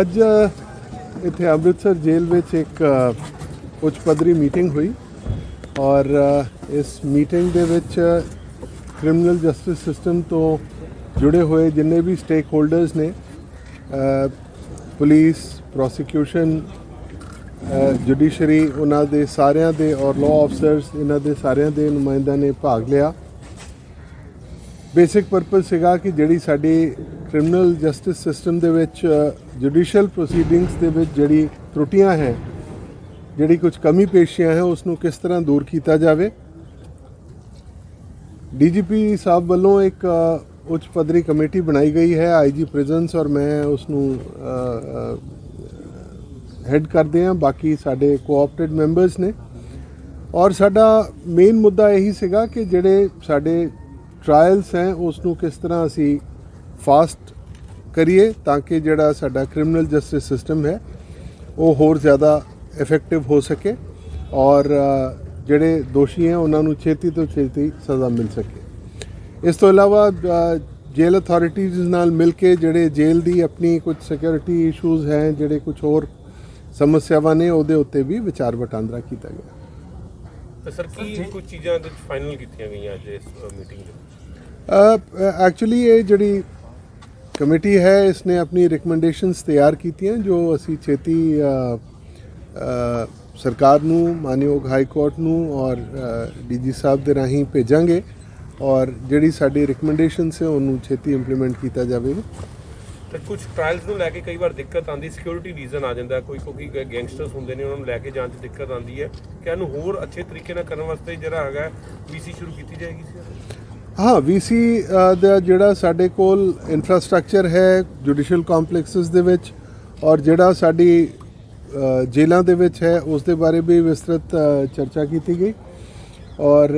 ਅੱਜ ਇੱਥੇ ਅੰਮ੍ਰਿਤਸਰ ਜੇਲ੍ਹ ਵਿੱਚ ਇੱਕ ਉੱਚ ਪੱਧਰੀ ਮੀਟਿੰਗ ਹੋਈ ਔਰ ਇਸ ਮੀਟਿੰਗ ਦੇ ਵਿੱਚ ਕ੍ਰਿਮੀਨਲ ਜਸਟਿਸ ਸਿਸਟਮ ਤੋਂ ਜੁੜੇ ਹੋਏ ਜਿੰਨੇ ਵੀ ਸਟੇਕ ਹੋਲਡਰਸ ਨੇ ਅ, ਪੁਲਿਸ ਪ੍ਰੋਸੀਕਿਊਸ਼ਨ ਜੁਡੀਸ਼ਰੀ ਉਹਨਾਂ ਦੇ ਸਾਰਿਆਂ ਦੇ ਔਰ ਲਾਅ ਅਫਸਰਸ ਇਹਨਾਂ ਦੇ ਸਾਰਿਆਂ ਦੇ ਨੁਮਾਇੰਦਿਆਂ ਨੇ ਭਾਗ ਲਿਆ। ਬੇਸਿਕ ਪਰਪਸ ਸੀਗਾ ਕਿ ਜਿਹੜੀ ਸਾਡੀ ਕ੍ਰਿਮੀਨਲ ਜਸਟਿਸ ਸਿਸਟਮ ਦੇ ਵਿੱਚ ਜੁਡੀਸ਼ੀਅਲ ਪ੍ਰੋਸੀਡਿੰਗਸ ਦੇ ਵਿੱਚ ਜਿਹੜੀ ਤਰੁੱਟੀਆਂ ਹੈ, ਜਿਹੜੀ ਕੁਝ ਕਮੀ ਪੇਸ਼ੀਆਂ ਹੈ ਉਸ ਨੂੰ ਕਿਸ ਤਰ੍ਹਾਂ ਦੂਰ ਕੀਤਾ ਜਾਵੇ। ਡੀਜੀਪੀ ਸਾਹਿਬ ਵੱਲੋਂ ਇੱਕ ਉੱਚ ਪੱਧਰੀ ਕਮੇਟੀ ਬਣਾਈ ਗਈ ਹੈ, ਆਈਜੀ ਪ੍ਰਿਜ਼ਨਸ, ਔਰ ਮੈਂ ਉਸ ਨੂੰ ਹੈੱਡ ਕਰਦੇ ਹਾਂ, ਬਾਕੀ ਸਾਡੇ ਕੋਆਪਰੇਟ ਮੈਂਬਰਸ ਨੇ। ਔਰ ਸਾਡਾ ਮੇਨ ਮੁੱਦਾ ਇਹੀ ਸੀਗਾ ਕਿ ਜਿਹੜੇ ਸਾਡੇ ਟ੍ਰਾਇਲਸ ਹੈ ਉਸ ਨੂੰ ਕਿਸ ਤਰ੍ਹਾਂ ਅਸੀਂ ਫਾਸਟ ਕਰੀਏ ਤਾਂ ਕਿ ਜਿਹੜਾ ਸਾਡਾ ਕ੍ਰਿਮੀਨਲ ਜਸਟਿਸ ਸਿਸਟਮ ਹੈ, ਉਹ ਹੋਰ ਜ਼ਿਆਦਾ ਇਫੈਕਟਿਵ ਹੋ ਸਕੇ ਔਰ ਜਿਹੜੇ ਦੋਸ਼ੀ ਹੈ, ਉਹਨਾਂ ਨੂੰ ਛੇਤੀ ਤੋਂ ਛੇਤੀ ਸਜ਼ਾ ਮਿਲ ਸਕੇ। ਇਸ ਤੋਂ ਇਲਾਵਾ ਜੇਲ੍ਹ ਅਥਾਰਟੀਜ਼ ਨਾਲ ਮਿਲ ਕੇ ਜਿਹੜੇ ਜੇਲ੍ਹ ਦੀ ਆਪਣੀ ਕੁਝ ਸਿਕਿਉਰਿਟੀ ਇਸ਼ੂਜ਼ ਹੈ, ਜਿਹੜੇ ਕੁਝ ਹੋਰ ਸਮੱਸਿਆਵਾਂ ਨੇ, ਉਹਦੇ ਉੱਤੇ ਵੀ ਵਿਚਾਰ ਵਟਾਂਦਰਾ ਕੀਤਾ ਗਿਆ। ਸਰ ਕੀ ਕੁਝ ਚੀਜ਼ਾਂ ਦੇ ਫਾਈਨਲ ਕੀਤੀਆਂ ਗਈਆਂ ਅੱਜ ਇਸ ਮੀਟਿੰਗ ਦੇ ਵਿੱਚ? ਐਕਚੁਅਲੀ ਇਹ ਜਿਹੜੀ ਕਮੇਟੀ ਹੈ ਇਸ ਨੇ ਆਪਣੀ ਰეკਮੈਂਡੇਸ਼ਨਸ ਤਿਆਰ ਕੀਤੀਆਂ ਜੋ ਅਸੀਂ ਛੇਤੀ ਅ, ਸਰਕਾਰ ਨੂੰ ਮਾਨਯੋਗ ਹਾਈ ਕੋਰਟ ਨੂੰ ਔਰ ਡੀਜੀ ਸਾਹਿਬ ਦੇ ਰਾਹੀਂ ਭੇਜਾਂਗੇ ਔਰ ਜਿਹੜੀ ਸਾਡੀ ਰეკਮੈਂਡੇਸ਼ਨਸ ਹੈ ਉਹਨੂੰ ਛੇਤੀ ਇੰਪਲੀਮੈਂਟ ਕੀਤਾ ਜਾਵੇਗਾ। ਤੇ ਕੁਝ ਟ੍ਰਾਇਲਸ ਨੂੰ ਲੈ ਕੇ ਕਈ ਵਾਰ ਦਿੱਕਤ ਆਉਂਦੀ ਸਿਕਿਉਰਿਟੀ ਰੀਜ਼ਨ ਆ ਜਾਂਦਾ ਕੋਈ ਕੋਈ ਗੈਂਗਸਟਰਸ ਹੁੰਦੇ ਨੇ ਉਹਨਾਂ ਨੂੰ ਲੈ ਕੇ ਜਾਣ 'ਚ ਦਿੱਕਤ ਆਉਂਦੀ ਹੈ। ਕਿ ਇਹਨੂੰ ਹੋਰ ਅੱਛੇ ਤਰੀਕੇ ਨਾਲ ਕਰਨ ਵਾਸਤੇ ਜਿਹੜਾ ਹੈਗਾ ਵੀਸੀ ਸ਼ੁਰੂ ਕੀਤੀ ਜਾਏਗੀ ਸੀ? ਹਾਂ ਵੀਸੀ ਦਾ ਜਿਹੜਾ ਸਾਡੇ ਕੋਲ ਇਨਫਰਾਸਟ੍ਰਕਚਰ ਹੈ ਜੁਡੀਸ਼ੀਅਲ ਕੰਪਲੈਕਸਸ ਦੇ ਵਿੱਚ ਔਰ ਜਿਹੜਾ ਸਾਡੀ ਅ, ਜੇਲ੍ਹਾਂ ਦੇ ਵਿੱਚ ਹੈ ਉਸ ਦੇ ਬਾਰੇ ਵੀ ਵਿਸਤ੍ਰਿਤ ਚਰਚਾ ਕੀਤੀ ਗਈ। ਔਰ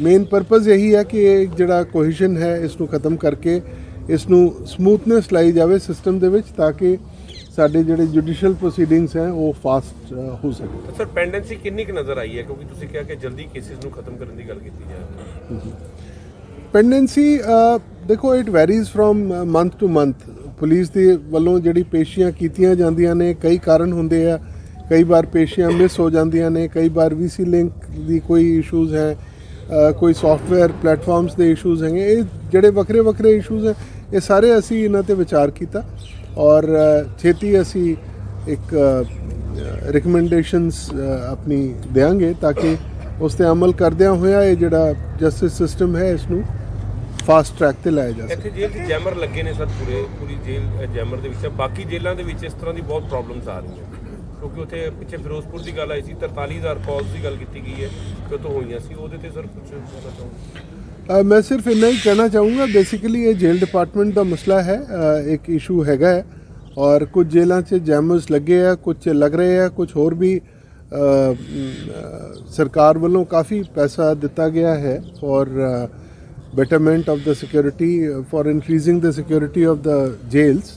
ਮੇਨ ਪਰਪਸ ਇਹੀ ਹੈ ਕਿ ਇਹ ਜਿਹੜਾ ਕੋਹੀਸ਼ਨ ਹੈ ਇਸ ਨੂੰ ਖਤਮ ਕਰਕੇ ਇਸ ਨੂੰ ਸਮੂਥਨੈਸ ਲਾਈ ਜਾਵੇ ਸਿਸਟਮ ਦੇ ਵਿੱਚ ਤਾਂ ਕਿ ਸਾਡੇ ਜਿਹੜੇ ਜੁਡੀਸ਼ੀਅਲ ਪ੍ਰੋਸੀਡਿੰਗਸ ਹੈ ਉਹ ਫਾਸਟ ਹੋ ਸਕੇ। ਸਰ ਪੈਂਡੈਂਸੀ ਕਿੰਨੀ ਕੁ ਨਜ਼ਰ ਆਈ ਹੈ? ਕਿਉਂਕਿ ਤੁਸੀਂ ਕਿਹਾ ਕਿ ਜਲਦੀ ਕੇਸਿਸ ਨੂੰ ਖਤਮ ਕਰਨ ਦੀ ਗੱਲ ਕੀਤੀ ਜਾਏ ਪੈਂਡੈਂਸੀ ਦੇਖੋ it varies from month to month police ਦੇ ਵੱਲੋਂ ਜਿਹੜੀ ਪੇਸ਼ੀਆਂ ਕੀਤੀਆਂ ਜਾਂਦੀਆਂ ਨੇ ਕਈ ਕਾਰਨ ਹੁੰਦੇ ਆ। ਕਈ ਵਾਰ ਪੇਸ਼ੀਆਂ ਮਿਸ ਹੋ ਜਾਂਦੀਆਂ ਨੇ ਕਈ ਵਾਰ ਵੀਸੀ ਲਿੰਕ ਦੀ ਕੋਈ ਇਸ਼ੂਜ਼ ਹੈ ਕੋਈ ਸੌਫਟਵੇਅਰ ਪਲੇਟਫਾਰਮਸ ਦੇ ਇਸ਼ੂਜ਼ ਹੈਗੇ। ਇਹ ਜਿਹੜੇ ਵੱਖਰੇ ਵੱਖਰੇ ਇਸ਼ੂਜ਼ ਹੈ ਇਹ ਸਾਰੇ ਅਸੀਂ ਇਹਨਾਂ ਤੇ ਵਿਚਾਰ ਕੀਤਾ ਔਰ ਛੇਤੀ ਅਸੀਂ ਇੱਕ ਰਿਕਮੈਂਡੇਸ਼ਨਸ ਆਪਣੀ ਦੇਾਂਗੇ ਤਾਂ ਕਿ ਉਸ ਤੇ ਅਮਲ ਕਰਦਿਆਂ ਹੋਇਆ ਇਹ ਜਿਹੜਾ ਜਸਟਿਸ ਸਿਸਟਮ ਹੈ ਇਸ ਨੂੰ ਫਾਸਟ ਟਰੈਕ ਤੇ ਲਾਇਆ ਜਾ ਸਕੇ। ਇੱਥੇ ਜੇਲ੍ਹ 'ਚ ਜੈਮਰ ਲੱਗੇ ਨੇ ਸਰ ਪੂਰੇ ਪੂਰੀ ਜੇਲ੍ਹ ਜੈਮਰ ਦੇ ਵਿੱਚ। ਬਾਕੀ ਜੇਲ੍ਹਾਂ ਦੇ ਵਿੱਚ ਇਸ ਤਰ੍ਹਾਂ ਦੀ ਬਹੁਤ ਪ੍ਰੋਬਲਮਸ ਆ ਰਹੀਆਂ। ਕਿਉਂਕਿ ਉੱਥੇ ਪਿੱਛੇ ਫਿਰੋਜ਼ਪੁਰ ਦੀ ਗੱਲ ਆਈ ਸੀ 43000 ਕਾਲਸ ਦੀ ਗੱਲ ਕੀਤੀ ਗਈ ਹੈ ਕਿ ਉੱਥੋਂ ਹੋਈਆਂ ਸੀ। ਉਹਦੇ ਤੇ ਸਰ ਕੁਝ ਮੈਂ ਸਿਰਫ ਇੰਨਾ ਹੀ ਕਹਿਣਾ ਚਾਹੂੰਗਾ ਬੇਸਿਕਲੀ ਇਹ ਜੇਲ੍ਹ ਡਿਪਾਰਟਮੈਂਟ ਦਾ ਮਸਲਾ ਹੈ ਇੱਕ ਇਸ਼ੂ ਹੈਗਾ ਹੈ ਔਰ ਕੁਝ ਜੇਲ੍ਹਾਂ 'ਚ ਜੈਮਰਸ ਲੱਗੇ ਆ, ਕੁਝ ਲੱਗ ਰਹੇ ਆ, ਕੁਝ ਹੋਰ ਵੀ ਸਰਕਾਰ ਵੱਲੋਂ ਕਾਫੀ ਪੈਸਾ ਦਿੱਤਾ ਗਿਆ ਹੈ for betterment of the security for increasing the security of the jails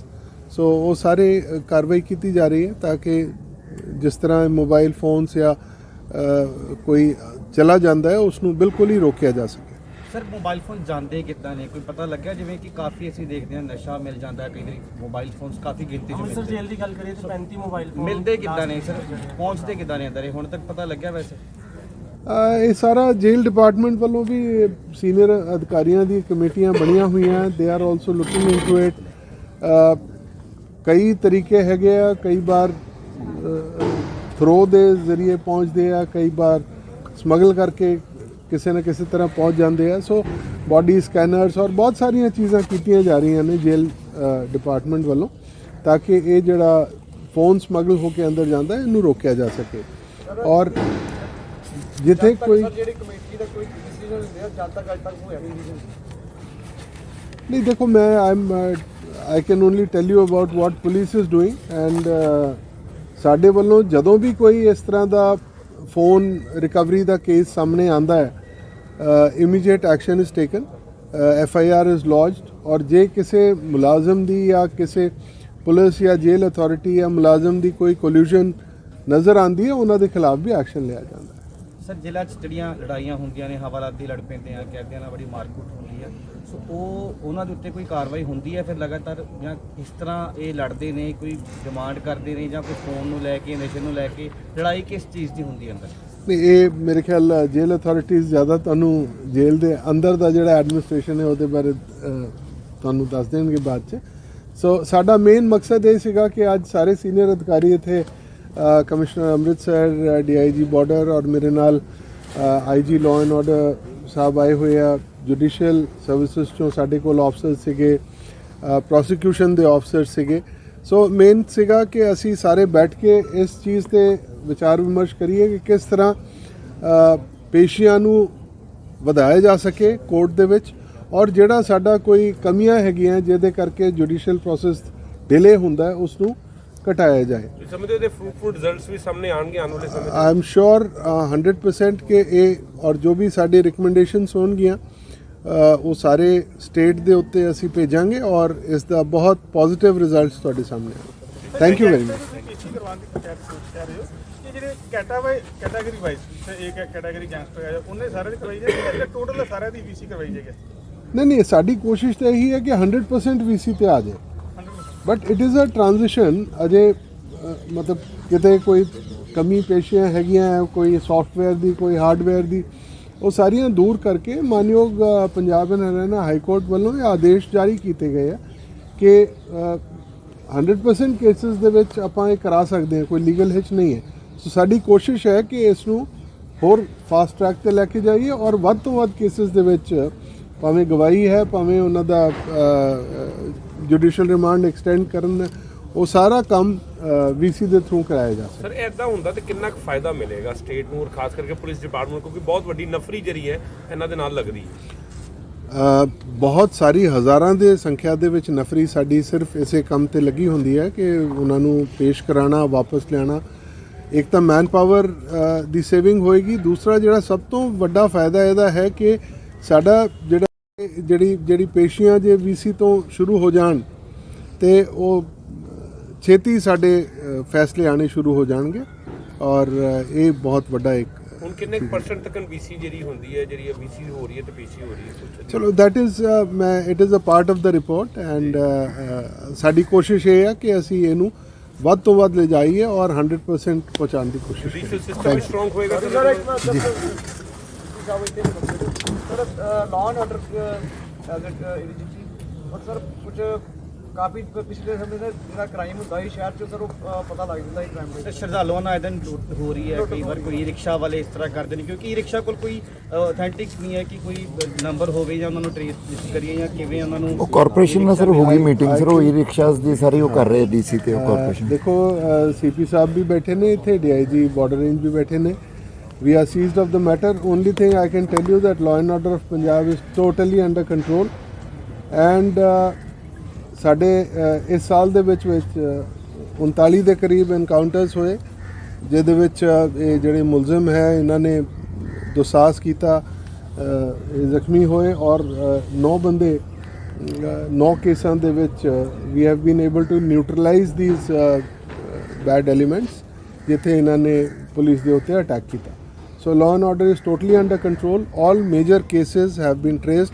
so ਉਹ ਸਾਰੇ ਕਾਰਵਾਈ ਕੀਤੀ ਜਾ ਰਹੀ ਹੈ ਤਾਂ ਕਿ ਜਿਸ ਤਰ੍ਹਾਂ ਮੋਬਾਈਲ ਫੋਨਸ ਜਾਂ ਕੋਈ ਚਲਾ ਜਾਂਦਾ ਹੈ ਉਸ ਨੂੰ ਬਿਲਕੁਲ ਹੀ ਰੋਕਿਆ ਜਾ ਸਕੇ। ਸਰ ਮੋਬਾਈਲ ਫੋਨ ਜਾਂਦੇ ਕਿੱਦਾਂ ਨੇ? ਕੋਈ ਪਤਾ ਲੱਗਿਆ ਜਿਵੇਂ ਕਿ ਕਾਫੀ ਅਸੀਂ ਦੇਖਦੇ ਹਾਂ ਨਸ਼ਾ ਮਿਲ ਜਾਂਦਾ ਹੈ ਕਈ ਵਾਰੀ ਮੋਬਾਈਲ ਫੋਨਸ ਕਾਫੀ ਗਿਣਤੀ 'ਚ ਅੰਮ੍ਰਿਤਸਰ ਮਿਲਦੇ ਜੇਲ੍ਹ ਦੀ ਗੱਲ ਕਰੀਏ ਤਾਂ 35 ਮੋਬਾਈਲ ਫੋਨ ਮਿਲਦੇ ਕਿੱਦਾਂ ਨੇ ਸਰ? ਪਹੁੰਚਦੇ ਕਿੱਦਾਂ ਨੇ ਅੰਦਰ? ਇਹ ਹੁਣ ਤੱਕ ਪਤਾ ਲੱਗਿਆ ਵੈਸੇ? ਅ, ਇਹ ਸਾਰਾ ਜੇਲ ਡਿਪਾਰਟਮੈਂਟ ਵੱਲੋਂ ਵੀ ਸੀਨੀਅਰ ਅਧਿਕਾਰੀਆਂ ਦੀ ਕਮੇਟੀਆਂ ਬਣੀਆਂ ਹੋਈਆਂ। They are also looking into it ਕਈ ਤਰੀਕੇ ਹੈਗੇ ਆ ਕਈ ਵਾਰ ਥਰੋ ਦੇ ਜ਼ਰੀਏ ਪਹੁੰਚਦੇ ਆ ਕਈ ਵਾਰ ਸਮਗਲ ਕਰਕੇ ਕਿਸੇ ਨਾ ਕਿਸੇ ਤਰ੍ਹਾਂ ਪਹੁੰਚ ਜਾਂਦੇ ਆ। ਸੋ ਬਾਡੀ ਸਕੈਨਰਸ ਔਰ ਬਹੁਤ ਸਾਰੀਆਂ ਚੀਜ਼ਾਂ ਕੀਤੀਆਂ ਜਾ ਰਹੀਆਂ ਨੇ ਜੇਲ ਡਿਪਾਰਟਮੈਂਟ ਵੱਲੋਂ ਤਾਂ ਕਿ ਇਹ ਜਿਹੜਾ ਫੋਨ ਸਮਗਲ ਹੋ ਕੇ ਅੰਦਰ ਜਾਂਦਾ ਇਹਨੂੰ ਰੋਕਿਆ ਜਾ ਸਕੇ। ਔਰ ਜਿੱਥੇ ਕੋਈ ਜਿਹੜੀ ਕਮੇਟੀ ਦਾ ਕੋਈ ਡਿਸੀਜਨ ਲਿਆ ਜਦ ਤੱਕ ਅੱਜ ਤੱਕ ਹੋਇਆ ਨਹੀਂ ਨਹੀਂ ਦੇਖੋ ਮੈਂ I am I can only tell you about what police is doing and ਸਾਡੇ ਵੱਲੋਂ ਜਦੋਂ ਵੀ ਕੋਈ ਇਸ ਤਰ੍ਹਾਂ ਦਾ ਫੋਨ ਰਿਕਵਰੀ ਦਾ ਕੇਸ ਸਾਹਮਣੇ ਆਂਦਾ ਹੈ immediate action is taken F I R is lodged ਔਰ ਜੇ ਕਿਸੇ ਮੁਲਾਜ਼ਮ ਦੀ ਜਾਂ ਕਿਸੇ ਪੁਲਿਸ ਜਾਂ ਜੇਲ੍ਹ ਅਥਾਰਟੀ ਜਾਂ ਮੁਲਾਜ਼ਮ ਦੀ ਕੋਈ ਕੋਲੂਜਨ ਨਜ਼ਰ ਆਂਦੀ ਹੈ ਉਹਨਾਂ ਦੇ ਖਿਲਾਫ ਵੀ ਐਕਸ਼ਨ ਲਿਆ ਜਾਂਦਾ ਹੈ ਸਰ ਜ਼ਿਲ੍ਹਾ 'ਚ ਜਿਹੜੀਆਂ ਲੜਾਈਆਂ ਹੁੰਦੀਆਂ ਨੇ ਹਵਾਲਾਤ ਦੀ ਲੜ ਪੈਂਦੇ ਆ ਕੈਦੀਆਂ ਨਾਲ ਬੜੀ ਮਾਰਕੁੱਟ ਹੁੰਦੀ ਆ ਸੋ ਉਹ ਉਹਨਾਂ ਦੇ ਉੱਤੇ ਕੋਈ ਕਾਰਵਾਈ ਹੁੰਦੀ ਹੈ ਫਿਰ ਲਗਾਤਾਰ ਜਾਂ ਇਸ ਤਰ੍ਹਾਂ ਇਹ ਲੜਦੇ ਨੇ ਕੋਈ ਡਿਮਾਂਡ ਕਰਦੇ ਨੇ ਜਾਂ ਕੋਈ ਫੋਨ ਨੂੰ ਲੈ ਕੇ ਨਸ਼ੇ ਨੂੰ ਲੈ ਕੇ ਲੜਾਈ ਕਿਸ ਚੀਜ਼ ਦੀ ਹੁੰਦੀ ਹੈ ਅੰਦਰ ਨਹੀਂ, ਇਹ ਮੇਰੇ ਖਿਆਲ ਜੇਲ੍ਹ ਅਥਾਰਟੀਆਂ ਜ਼ਿਆਦਾ ਤੁਹਾਨੂੰ ਜੇਲ੍ਹ ਦੇ ਅੰਦਰ ਦਾ ਜਿਹੜਾ ਐਡਮਿਨਿਸਟ੍ਰੇਸ਼ਨ ਹੈ ਉਹਦੇ ਬਾਰੇ ਤੁਹਾਨੂੰ ਦੱਸ ਦੇਣਗੇ ਬਾਅਦ ਚ। ਸੋ ਸਾਡਾ ਮੇਨ ਮਕਸਦ ਇਹ ਸੀਗਾ ਕਿ ਅੱਜ ਸਾਰੇ ਸੀਨੀਅਰ ਅਧਿਕਾਰੀ ਇੱਥੇ ਕਮਿਸ਼ਨਰ ਅੰਮ੍ਰਿਤਸਰ ਡੀਆਈਜੀ ਬਾਰਡਰ ਔਰ ਮੇਰੇ ਨਾਲ ਆਈਜੀ ਲਾਅ ਐਂਡ ਆਰਡਰ ਸਾਹਿਬ ਆਏ ਹੋਏ ਆ। ਜੁਡੀਸ਼ੀਅਲ ਸਰਵਿਸਿਜ਼ ਚੋਂ ਸਾਡੇ ਕੋਲ ਆਫਸਰ ਸੀਗੇ ਪ੍ਰੋਸੀਕਿਊਸ਼ਨ ਦੇ ਆਫਸਰ ਸੀਗੇ। ਸੋ ਮੇਨ ਸੀਗਾ ਕਿ ਅਸੀਂ ਸਾਰੇ ਬੈਠ ਕੇ ਇਸ ਚੀਜ਼ ਤੇ ਵਿਚਾਰ ਵਿਮਰਸ਼ ਕਰੀਏ ਕਿ ਕਿਸ ਤਰ੍ਹਾਂ ਪੇਸ਼ੀਆਂ ਨੂੰ ਵਧਾਇਆ ਜਾ ਸਕੇ ਕੋਰਟ ਦੇ ਵਿੱਚ ਔਰ ਜਿਹੜਾ ਸਾਡਾ ਕੋਈ ਕਮੀਆਂ ਹੈਗੀਆਂ ਜਿਹਦੇ ਕਰਕੇ ਜੁਡੀਸ਼ੀਅਲ ਪ੍ਰੋਸੈਸ ਡਿਲੇ ਹੁੰਦਾ ਹੈ ਉਸ ਨੂੰ ਘਟਾਇਆ ਜਾਏ। ਸਮਝਦੇ ਇਹਦੇ ਫਰੂਟਫੁਲ ਰਿਜ਼ਲਟਸ ਵੀ ਸਾਹਮਣੇ ਆਣਗੇ ਆਉਣ ਵਾਲੇ ਸਮੇਂ ਆਈ ਐਮ ਸ਼ੋਰ 100% ਕਿ ਇਹ ਔਰ ਜੋ ਵੀ ਸਾਡੇ ਰეკਮੈਂਡੇਸ਼ਨਸ ਹੋਣਗੀਆਂ ਉਹ ਸਾਰੇ ਸਟੇਟ ਦੇ ਉੱਤੇ ਅਸੀਂ ਭੇਜਾਂਗੇ ਔਰ ਇਸ ਦਾ ਬਹੁਤ ਪੋਜ਼ਿਟਿਵ ਰਿਜ਼ਲਟਸ ਤੁਹਾਡੇ ਸਾਹਮਣੇ ਆਉਣਗੇ। ਥੈਂਕ ਯੂ ਵੈਰੀ ਮਚ ਜਿਹੜੇ ਕੈਟਾਗਰੀ ਕੈਟਾਗਰੀ ਵਾਈਜ਼ ਤੇ ਇੱਕ ਕੈਟਾਗਰੀ ਗੈਂਗਸਟਰ ਹੈ ਉਹਨੇ ਸਾਰੇ ਦੀ ਕਰਵਾਈ ਜਾਏ ਜਾਂ ਟੋਟਲ ਸਾਰਿਆਂ ਦੀ ਪੀਸੀ ਕਰਵਾਈ ਜਾਏਗੀ? ਨਹੀਂ ਨਹੀਂ ਸਾਡੀ ਕੋਸ਼ਿਸ਼ ਤਾਂ ਇਹੀ ਹੈ ਕਿ 100% ਵੀਸੀ ਤੇ ਆ ਜਾਏ। 100% but it is a transition ਅਜੇ ਮਤਲਬ ਕਿਤੇ ਕੋਈ ਕਮੀ ਪੇਸ਼ੀਆਂ ਹੈਗੀਆਂ ਕੋਈ ਸੌਫਟਵੇਅਰ ਦੀ ਕੋਈ ਹਾਰਡਵੇਅਰ ਦੀ ਉਹ ਸਾਰੀਆਂ ਦੂਰ ਕਰਕੇ ਮਾਨਯੋਗ Punjab and Haryana high court ਵੱਲੋਂ ਇਹ ਆਦੇਸ਼ ਜਾਰੀ ਕੀਤੇ ਗਏ ਆ ਕਿ ਅ, 100% ਕੇਸਿਸ ਦੇ ਵਿੱਚ ਆਪਾਂ ਇਹ ਕਰਾ ਸਕਦੇ ਹਾਂ ਕੋਈ ਲੀਗਲ ਹਿਚ ਨਹੀਂ ਹੈ। ਸੋ ਸਾਡੀ ਕੋਸ਼ਿਸ਼ ਹੈ ਕਿ ਇਸ ਨੂੰ ਹੋਰ ਫਾਸਟ ਟਰੈਕ ਤੇ ਲੈ ਕੇ ਜਾਈਏ ਔਰ ਵੱਧ ਤੋਂ ਵੱਧ ਕੇਸਿਸ ਦੇ ਵਿੱਚ ਭਾਵੇਂ ਗਵਾਹੀ ਹੈ ਭਾਵੇਂ ਉਹਨਾਂ ਦਾ ਜੁਡੀਸ਼ੀਅਲ ਰਿਮਾਂਡ ਐਕਸਟੈਂਡ ਕਰਨ ਉਹ ਸਾਰਾ ਕੰਮ ਵੀਸੀ ਦੇ ਥਰੂ ਕਰਾਇਆ ਜਾ ਸਕਦਾ ਸਰ ਐਦਾਂ ਹੁੰਦਾ ਤੇ ਕਿੰਨਾ ਕੁ ਫਾਇਦਾ ਮਿਲੇਗਾ ਸਟੇਟ ਨੂੰ ਔਰ ਖਾਸ ਕਰਕੇ ਪੁਲਿਸ ਡਿਪਾਰਟਮੈਂਟ ਕਿਉਂਕਿ ਬਹੁਤ ਵੱਡੀ ਨਫਰੀ ਜਿਹੜੀ ਹੈ ਇਹਨਾਂ ਦੇ ਨਾਲ ਲੱਗਦੀ ਹੈ। ਬਹੁਤ ਸਾਰੀ ਹਜ਼ਾਰਾਂ ਦੇ ਸੰਖਿਆ ਦੇ ਵਿੱਚ ਨਫਰੀ ਸਾਡੀ ਸਿਰਫ ਇਸੇ ਕੰਮ ਤੇ ਲੱਗੀ ਹੁੰਦੀ ਹੈ ਕਿ ਉਹਨਾਂ ਨੂੰ ਪੇਸ਼ ਕਰਾਣਾ ਵਾਪਸ ਲਿਆਣਾ। ਇੱਕ ਤਾਂ ਮੈਨ ਪਾਵਰ ਦੀ ਸੇਵਿੰਗ ਹੋਏਗੀ। ਦੂਸਰਾ ਜਿਹੜਾ ਸਭ ਤੋਂ ਵੱਡਾ ਫਾਇਦਾ ਇਹਦਾ ਹੈ ਕਿ ਸਾਡਾ ਜਿਹੜਾ ਜਿਹੜੀ ਜਿਹੜੀ ਪੇਸ਼ੀਆਂ ਜੇ ਵੀਸੀ ਤੋਂ ਸ਼ੁਰੂ ਹੋ ਜਾਣ ਤੇ ਉਹ ਛੇਤੀ ਸਾਡੇ ਫੈਸਲੇ ਆਣੇ ਸ਼ੁਰੂ ਹੋ ਜਾਣਗੇ ਔਰ ਇਹ ਬਹੁਤ ਵੱਡਾ ਇੱਕ ਹੁਣ ਕਿੰਨੇ ਪਰਸੈਂਟ ਤੱਕ ਬੀਸੀ ਜਿਹੜੀ ਹੁੰਦੀ ਹੈ ਜਿਹੜੀ ਬੀਸੀ ਹੋ ਰਹੀ ਹੈ ਤੇ ਪੀਸੀ ਹੋ ਰਹੀ ਹੈ ਚਲੋ ਦੈਟ ਇਜ਼ ਮੈਂ it is a part of the report and ਸਾਡੀ ਕੋਸ਼ਿਸ਼ ਇਹ ਹੈ ਕਿ ਅਸੀਂ ਇਹਨੂੰ ਵੱਧ ਤੋਂ ਵੱਧ ਲੈ ਜਾਈਏ ਔਰ 100% ਪਹੁੰਚਾਉਣ ਦੀ ਕੋਸ਼ਿਸ਼ ਕਰੀਏ ਸਿਸਟਮ ਵੀ ਸਟਰੋਂਗ ਹੋਏਗਾ ਸਰ ਇੱਕ ਸਰ ਲਾਅ ਐਂਡ ਆਰਡਰ ਅਗਰ ਇਹਦੀ ਜੀ ਔਰ ਸਰ ਕੁਝ ਕਾਫੀ ਪਿਛਲੇ ਸਮੇਂ ਦਾ ਜਿਹੜਾ ਕ੍ਰਾਈਮ ਹੁੰਦਾ ਹੈ ਸ਼ਹਿਰ ਚ ਸਰ ਉਹ ਪਤਾ ਲੱਗ ਜਾਂਦਾ ਹੈ ਕ੍ਰਾਈਮ ਤੇ ਦਾ ਸ਼ਰਧਾਲੂਆਂ ਨਾਲ ਇਦਾਂ ਲੁੱਟ ਹੋ ਰਹੀ ਹੈ ਕਈ ਵਾਰ ਕੋਈ ਰਿਕਸ਼ਾ ਵਾਲੇ ਇਸ ਤਰ੍ਹਾਂ ਕਰਦੇ ਨੇ ਕਿਉਂਕਿ ਰਿਕਸ਼ਾ ਕੋਲ ਕੋਈ ਅਥੈਂਟਿਕ ਨਹੀਂ ਹੈ ਕਿ ਕੋਈ ਨੰਬਰ ਹੋਵੇ ਜਾਂ ਉਹਨਾਂ ਨੂੰ ਟ੍ਰੇਸ ਕਰੀਏ ਜਾਂ ਕਿਵੇਂ ਉਹਨਾਂ ਨੂੰ ਉਹ ਕਾਰਪੋਰੇਸ਼ਨ ਨਾਲ ਸਰ ਹੋ ਗਈ ਮੀਟਿੰਗ ਸਰ ਉਹ ਈ ਰਿਕਸ਼ਾਸ ਦੀ ਸਾਰੀ ਉਹ ਕਰ ਰਹੇ ਡੀਸੀ ਤੇ ਉਹ ਕਾਰਪੋਰੇਸ਼ਨ ਦੇਖੋ ਸੀਪੀ ਸਾਹਿਬ ਵੀ ਬੈਠੇ ਨੇ ਇੱਥੇ ਡੀਆਈਜੀ ਬਾਰਡਰ ਰੇਂਜ ਵੀ ਬੈਠੇ ਨੇ। We are seized of the matter. Only thing i can tell you that law and order of punjab is totally under control. And uh, ਸਾਡੇ ਇਸ ਸਾਲ ਦੇ ਵਿੱਚ ਵਿੱਚ ਅ, 39 ਦੇ ਕਰੀਬ ਐਨਕਾਊਂਟਰਸ ਹੋਏ ਜਿਹਦੇ ਵਿੱਚ ਇਹ ਜਿਹੜੇ ਮੁਲਜ਼ਮ ਹੈ ਇਹਨਾਂ ਨੇ ਦੁਸਾਸ ਕੀਤਾ ਇਹ ਜ਼ਖਮੀ ਹੋਏ ਔਰ 9 ਬੰਦੇ 9 ਕੇਸਾਂ ਦੇ ਵਿੱਚ ਵੀ have been able to neutralize these bad elements ਜਿੱਥੇ ਇਹਨਾਂ ਨੇ ਪੁਲਿਸ ਦੇ ਉੱਤੇ ਅਟੈਕ ਕੀਤਾ। So law and order is totally under control all major cases have been traced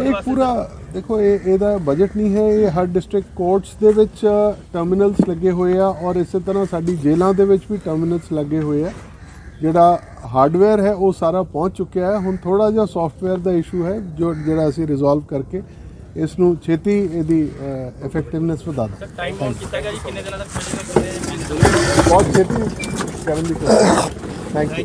ਇਹ ਪੂਰਾ ਦੇਖੋ ਇਹ ਇਹਦਾ ਬਜਟ ਨਹੀਂ ਹੈ ਇਹ ਹਰ ਡਿਸਟ੍ਰਿਕਟ ਕੋਰਟਸ ਦੇ ਵਿੱਚ ਟਰਮੀਨਲਸ ਲੱਗੇ ਹੋਏ ਆ ਔਰ ਇਸੇ ਤਰ੍ਹਾਂ ਸਾਡੀ ਜੇਲ੍ਹਾਂ ਦੇ ਵਿੱਚ ਵੀ ਟਰਮੀਨਲਸ ਲੱਗੇ ਹੋਏ ਆ। ਜਿਹੜਾ ਹਾਰਡਵੇਅਰ ਹੈ ਉਹ ਸਾਰਾ ਪਹੁੰਚ ਚੁੱਕਿਆ ਹੈ। ਹੁਣ ਥੋੜਾ ਜਿਹਾ ਸੌਫਟਵੇਅਰ ਦਾ ਇਸ਼ੂ ਹੈ ਜੋ ਜਿਹੜਾ ਅਸੀਂ ਰਿਜ਼ੋਲਵ ਕਰਕੇ ਇਸ ਨੂੰ ਛੇਤੀ ਇਹਦੀ ਇਫੈਕਟਿਵਨੈਸ ਵਧਾ ਸਰ ਟਾਈਮ ਬਾਉਂਡ ਕੀਤਾ ਗਿਆ ਜੀ ਕਿੰਨੇ ਦਿਨਾਂ ਤੱਕ? ਬਹੁਤ ਛੇਤੀ ਕਰਨ ਦੀ ਕੋਸ਼ਿਸ਼। Thank you